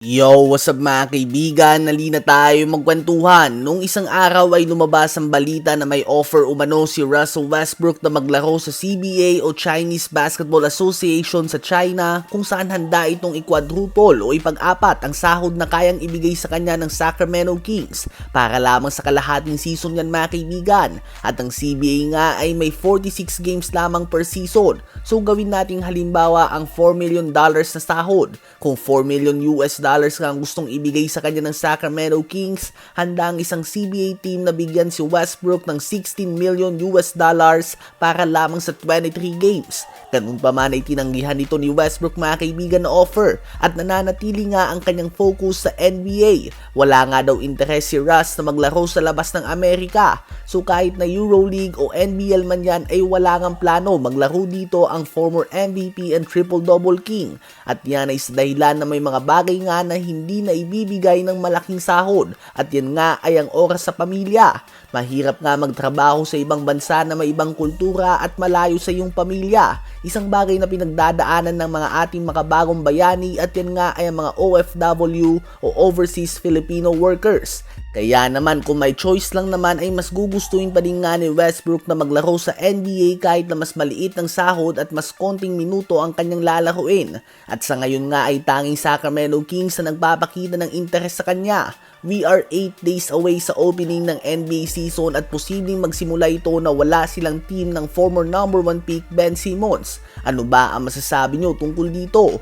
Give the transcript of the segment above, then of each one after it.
Yo, what's up mga kaibigan? Nalina tayo magkwentuhan. Nung isang araw ay lumabas ang balita na may offer umano si Russell Westbrook na maglaro sa CBA o Chinese Basketball Association sa China kung saan handa itong i-quadruple o ipag-apat ang sahod na kayang ibigay sa kanya ng Sacramento Kings para lamang sa kalahating season yan mga kaibigan. At ang CBA nga ay may 46 games lamang per season. So gawin nating halimbawa ang 4 million dollars na sahod. Kung 4 million US dollars nga ang gustong ibigay sa kanya ng Sacramento Kings, handa ang isang CBA team na bigyan si Westbrook ng 16 million US dollars para lamang sa 23 games. Ganun pa man ay tinanggihan nito ni Westbrook mga kaibigan na offer at nananatili nga ang kanyang focus sa NBA. Wala nga daw interes si Russ na maglaro sa labas ng Amerika. So kahit na EuroLeague o NBL man yan ay wala ngang plano maglaro dito ang former MVP and triple-double king. At yan ay sa dahilan na may mga bagay nga na hindi na ibibigay ng malaking sahod at yan nga ay ang oras sa pamilya. Mahirap nga magtrabaho sa ibang bansa na may ibang kultura at malayo sa iyong pamilya. Isang bagay na pinagdadaanan ng mga ating makabagong bayani at yan nga ay ang mga OFW o Overseas Filipino Workers. Kaya naman kung may choice lang naman ay mas gugustuhin pa din nga ni Westbrook na maglaro sa NBA kahit na mas maliit ang sahod at mas konting minuto ang kanyang lalaruin. At sa ngayon nga ay tanging Sacramento Kings na nagpapakita ng interes sa kanya. We are 8 days away sa opening ng NBA season at posibleng magsimula ito na wala silang team ng former number 1 pick Ben Simmons. Ano ba ang masasabi nyo tungkol dito?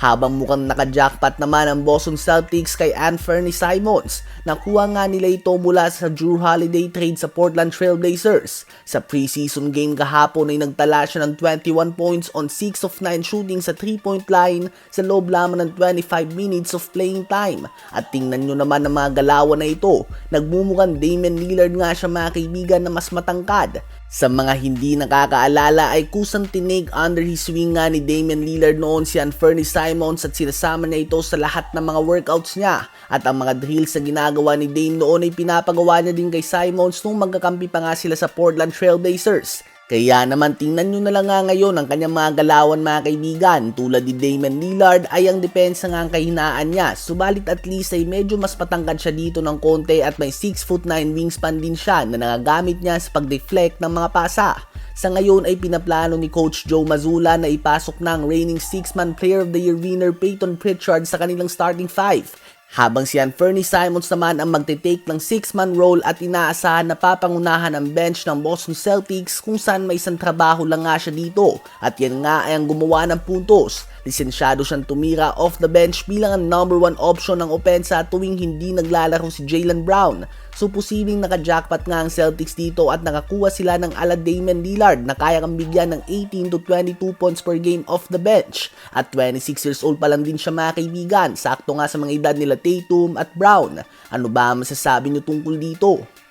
Habang mukhang naka-jackpot naman ang Boston Celtics kay Anthony Simons, nakuha nga nila ito mula sa Drew Holiday trade sa Portland Trail Blazers. Sa preseason game kahapon ay nagtala siya ng 21 points on 6 of 9 shooting sa 3-point line sa loob lamang ng 25 minutes of playing time. At tingnan nyo naman ang mga galawan na ito, nagmumukhang Damian Lillard nga siya mga kaibigan na mas matangkad. Sa mga hindi nakakaalala ay kusang tinig under his wing nga ni Damian Lillard noon si Anthony Simons at sinasama niya ito sa lahat ng mga workouts niya. At ang mga drills na ginagawa ni Dame noon ay pinapagawa niya din kay Simons nung magkakampi pa nga sila sa Portland Trail Blazers. Kaya naman tingnan nyo na lang nga ngayon ang kanyang mga galawan mga kaibigan. Tulad ni Damian Lillard ay ang depensa nga ang kahinaan niya. Subalit at least ay medyo mas patangkad siya dito ng konti at may 6 foot 9 wingspan din siya na nagagamit niya sa pag-deflect ng mga pasa. Sa ngayon ay pinaplano ni Coach Joe Mazzulla na ipasok ang reigning 6-man Player of the Year winner Peyton Pritchard sa kanilang starting 5. Habang si Anthony Simons naman ang magte-take ng 6-man role at inaasahan na papangunahan ang bench ng Boston Celtics kung saan may isang trabaho lang nga siya dito at yan nga ay ang gumawa ng puntos. Lisensyado siyang tumira off the bench bilang ang number 1 option ng opensa tuwing hindi naglalaro si Jalen Brown. So posibleng naka-jackpot nga ang Celtics dito at nakakuha sila ng ala Damian Lillard na kaya kang bigyan ng 18 to 22 points per game off the bench. At 26 years old pa lang din siya mga kaibigan, sakto nga sa mga edad nila Tatum at Brown. Ano ba masasabi niyo tungkol dito?